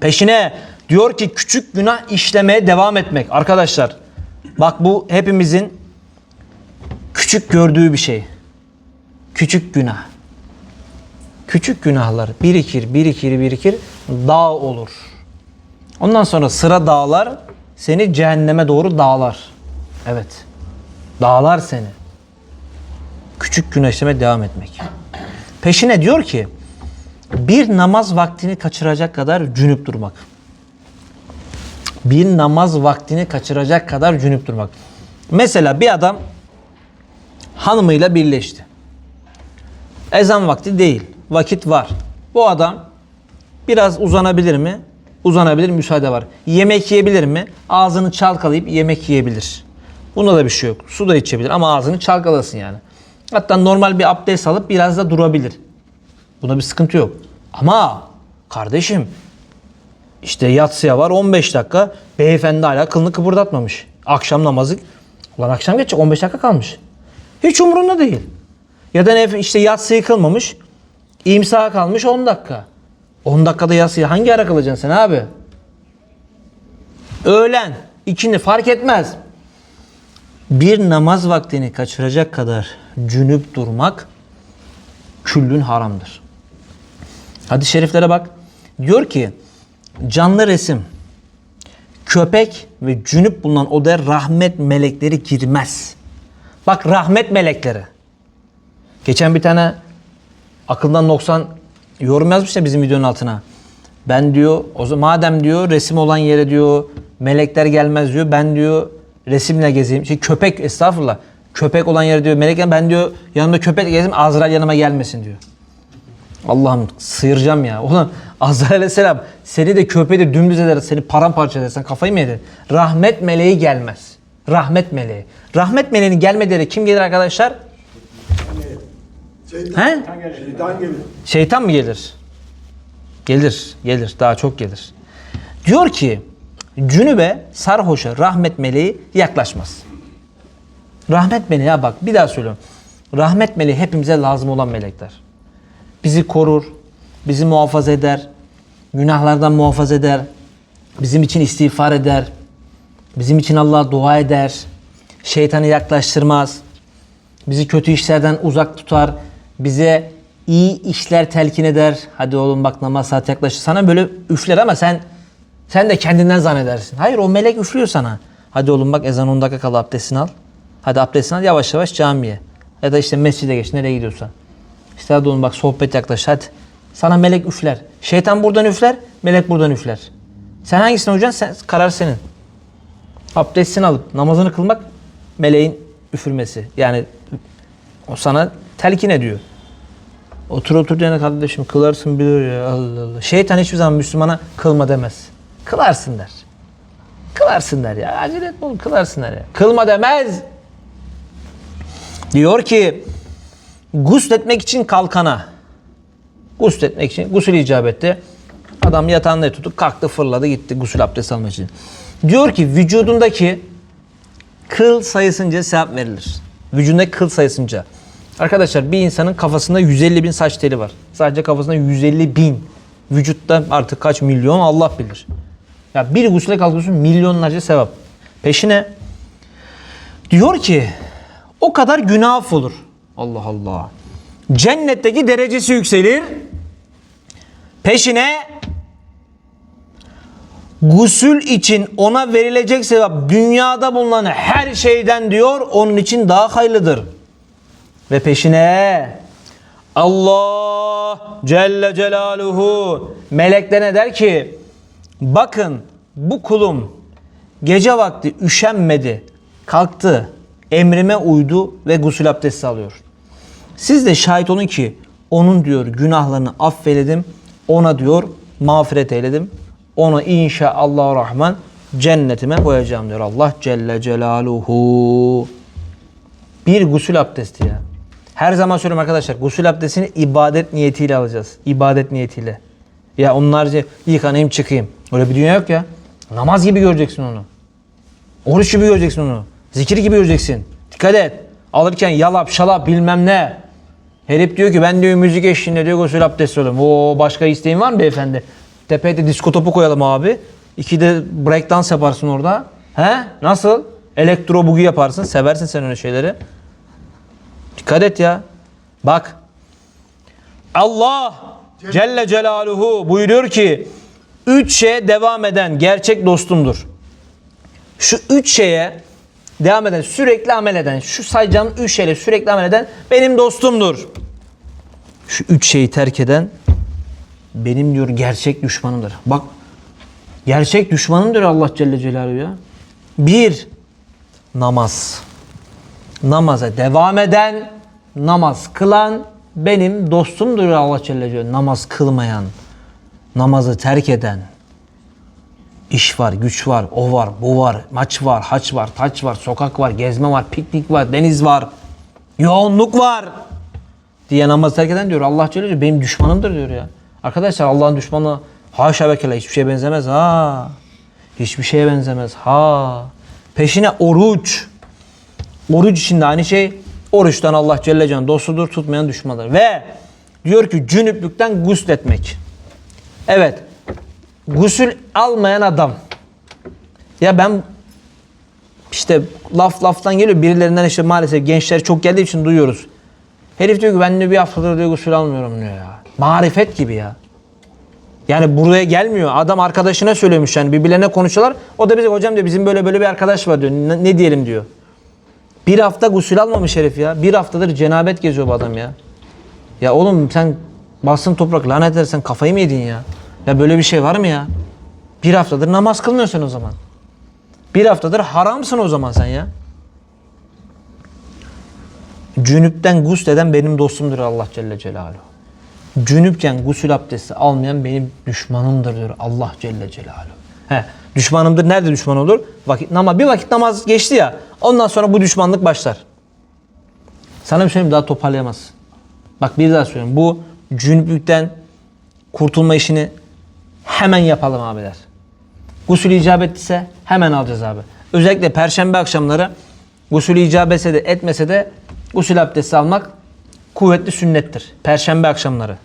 Peşine diyor ki küçük günah işlemeye devam etmek. Arkadaşlar bak bu hepimizin küçük gördüğü bir şey. Küçük günah. Küçük günahlar birikir, birikir, birikir, dağ olur. Ondan sonra sıra dağlar seni cehenneme doğru dağlar. Evet. Dağlar seni. Küçük günah işlemeye devam etmek. Peşine diyor ki bir namaz vaktini kaçıracak kadar cünüp durmak. Bir namaz vaktini kaçıracak kadar cünüp durmak. Mesela bir adam hanımıyla birleşti. Ezan vakti değil. Vakit var. Bu adam biraz uzanabilir mi? Uzanabilir, müsaade var. Yemek yiyebilir mi? Ağzını çalkalayıp yemek yiyebilir. Bunda da bir şey yok. Su da içebilir ama ağzını çalkalasın yani. Hatta normal bir abdest alıp biraz da durabilir. Buna bir sıkıntı yok. Ama kardeşim işte yatsıya var 15 dakika. Beyefendi hala kılını kıpırdatmamış. Akşam namazı. Ulan akşam geçecek 15 dakika kalmış. Hiç umurunda değil. Ya da işte yatsıyı kılmamış. İmsaha kalmış 10 dakika. 10 dakikada yatsıyı hangi ara kılacaksın sen abi? Öğlen, ikindi fark etmez. Bir namaz vaktini kaçıracak kadar cünüp durmak küllün haramdır. Hadis-i şeriflere bak. Diyor ki canlı resim, köpek ve cünüp bulunan odaya rahmet melekleri girmez. Bak rahmet melekleri. Geçen bir tane akıldan 90 yorum yazmış ya bizim videonun altına. Ben diyor o zaman madem diyor resim olan yere diyor melekler gelmez diyor. Ben diyor resimle gezeyim. Şey köpek estağfurullah. Köpek olan yere diyor melekler ben diyor yanımda köpekle gezeyim Azrail yanıma gelmesin diyor. Allah'ım sıyıracağım ya. Ulan Azrail aleyhisselam seni de köpeği de dümdüz eder, seni paramparça eder. Sen kafayı mı yedin? Rahmet meleği gelmez. Rahmet meleği. Rahmet meleğinin gelmediği kim gelir arkadaşlar? Şeytan, He? şeytan gelir. Şeytan mı gelir? Gelir, gelir. Daha çok gelir. Diyor ki cünübe sarhoşa rahmet meleği yaklaşmaz. Rahmet meleği ya bak bir daha söylüyorum. Rahmet meleği hepimize lazım olan melekler. Bizi korur, bizi muhafaza eder, günahlardan muhafaza eder, bizim için istiğfar eder, bizim için Allah'a dua eder, şeytanı yaklaştırmaz, bizi kötü işlerden uzak tutar, bize iyi işler telkin eder. Hadi oğlum bak namaz saat yaklaşır. Sana böyle üfler ama sen sen de kendinden zannedersin. Hayır o melek üflüyor sana. Hadi oğlum bak ezan 10 dakika kala abdestini al. Hadi abdestini al yavaş yavaş camiye. Ya da işte mescide geç nereye gidiyorsan. İşte hadi oğlum bak sohbet yaklaş hadi. Sana melek üfler. Şeytan buradan üfler, melek buradan üfler. Sen hangisini olacaksın? Sen, karar senin. Abdestini alıp namazını kılmak meleğin üfürmesi. Yani o sana telkin ediyor. Otur otur diyene kardeşim kılarsın bilir ya Allah Allah. Şeytan hiçbir zaman Müslümana kılma demez. Kılarsın der. Kılarsın der ya. Acele etme oğlum kılarsın der ya. Kılma demez. Diyor ki gusletmek için kalkana. Gusletmek için gusül icap etti. Adam yatağında tutup kalktı fırladı gitti gusül abdesti almak için. Diyor ki vücudundaki kıl sayısınca sevap verilir. Vücudundaki kıl sayısınca. Arkadaşlar bir insanın kafasında 150 bin saç teli var. Sadece kafasında 150 bin. Vücutta artık kaç milyon Allah bilir. Ya bir gusüle kalkıyorsun milyonlarca sevap. Peşine diyor ki o kadar günah affolur. Allah Allah. Cennetteki derecesi yükselir. Peşine gusül için ona verilecek sevap dünyada bulunan her şeyden diyor onun için daha hayırlıdır. Ve peşine Allah Celle Celaluhu meleklerine der ki bakın bu kulum gece vakti üşenmedi kalktı emrime uydu ve gusül abdesti alıyor. Siz de şahit olun ki onun diyor günahlarını affeledim. Ona diyor mağfiret eyledim. Onu inşallah rahman cennetime koyacağım diyor Allah Celle Celaluhu. Bir gusül abdesti ya. Her zaman söylüyorum arkadaşlar gusül abdestini ibadet niyetiyle alacağız. İbadet niyetiyle. Ya onlarca yıkanayım çıkayım. Öyle bir dünya yok ya. Namaz gibi göreceksin onu. Oruç gibi göreceksin onu. Zikir gibi göreceksin. Dikkat et. Alırken yalap şalap bilmem ne. Herif diyor ki ben diyor müzik eşliğinde diyor gusül abdesti alıyorum. Oo başka isteğin var mı beyefendi? Tepeye de disko topu koyalım abi. İki de breakdance yaparsın orada. He? Nasıl? Elektro bugi yaparsın. Seversin sen öyle şeyleri. Dikkat et ya. Bak. Allah Celle Celaluhu buyuruyor ki üç şeye devam eden gerçek dostumdur. Şu üç şeye devam eden, sürekli amel eden, şu sayacağım üç şeyle sürekli amel eden benim dostumdur. Şu üç şeyi terk eden benim diyor gerçek düşmanımdır. Bak gerçek düşmanımdır Allah Celle Celaluhu ya. Bir, namaz. Namaza devam eden, namaz kılan benim dostumdur Allah Celle Celaluhu. Namaz kılmayan, namazı terk eden, İş var, güç var, o var, bu var, maç var, haç var, taç var, sokak var, gezme var, piknik var, deniz var, yoğunluk var diye namaz terk eden diyor. Allah Celle Celaluhu benim düşmanımdır diyor ya. Arkadaşlar Allah'ın düşmanı haşa ve kella hiçbir şeye benzemez ha. Hiçbir şeye benzemez ha. Peşine oruç. Oruç içinde aynı şey. Oruçtan Allah Celle Celaluhu dostudur, tutmayan düşmandır. Ve diyor ki cünüplükten gusletmek. Evet. Gusül almayan adam. Ya ben işte laf laftan geliyor. Birilerinden işte maalesef gençler çok geldiği için duyuyoruz. Herif diyor ki ben de bir haftadır diyor gusül almıyorum diyor ya. Marifet gibi ya. Yani buraya gelmiyor. Adam arkadaşına söylemiş yani birbirlerine konuşuyorlar. O da bize hocam diyor bizim böyle böyle bir arkadaş var diyor. Ne, ne diyelim diyor. Bir hafta gusül almamış herif ya. Bir haftadır cenabet geziyor bu adam ya. Ya oğlum sen bastın toprak lanet edersen kafayı mı yedin ya? Ya böyle bir şey var mı ya? Bir haftadır namaz kılmıyorsun o zaman. Bir haftadır haramsın o zaman sen ya. Cünüpten gusleden benim dostumdur Allah Celle Celaluhu. Cünüpken gusül abdesti almayan benim düşmanımdır diyor Allah Celle Celaluhu. He, düşmanımdır. Nerede düşman olur? Vakit namaz. Bir vakit namaz geçti ya. Ondan sonra bu düşmanlık başlar. Sana bir söyleyeyim daha toparlayamazsın. Bak bir daha söylüyorum. Bu cünüplükten kurtulma işini hemen yapalım abiler. Gusül icap ettiyse hemen alacağız abi. Özellikle perşembe akşamları gusül icap etse de etmese de gusül abdesti almak kuvvetli sünnettir. Perşembe akşamları.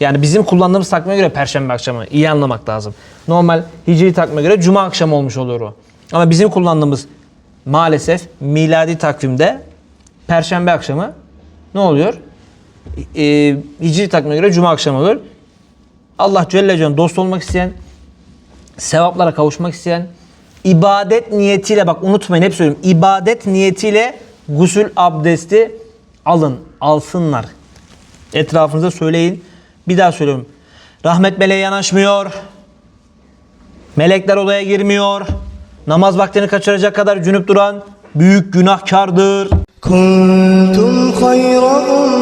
Yani bizim kullandığımız takvime göre perşembe akşamı. iyi anlamak lazım. Normal hicri takvime göre cuma akşamı olmuş oluyor o. Ama bizim kullandığımız maalesef miladi takvimde perşembe akşamı ne oluyor? Ee, hicri takvime göre cuma akşamı olur. Allah Celle Celle'nin dost olmak isteyen, sevaplara kavuşmak isteyen, ibadet niyetiyle bak unutmayın hep söylüyorum. İbadet niyetiyle gusül abdesti alın, alsınlar. Etrafınıza söyleyin. Bir daha söylüyorum. Rahmet meleğe yanaşmıyor. Melekler odaya girmiyor. Namaz vaktini kaçıracak kadar cünüp duran büyük günahkardır. Kuntum hayra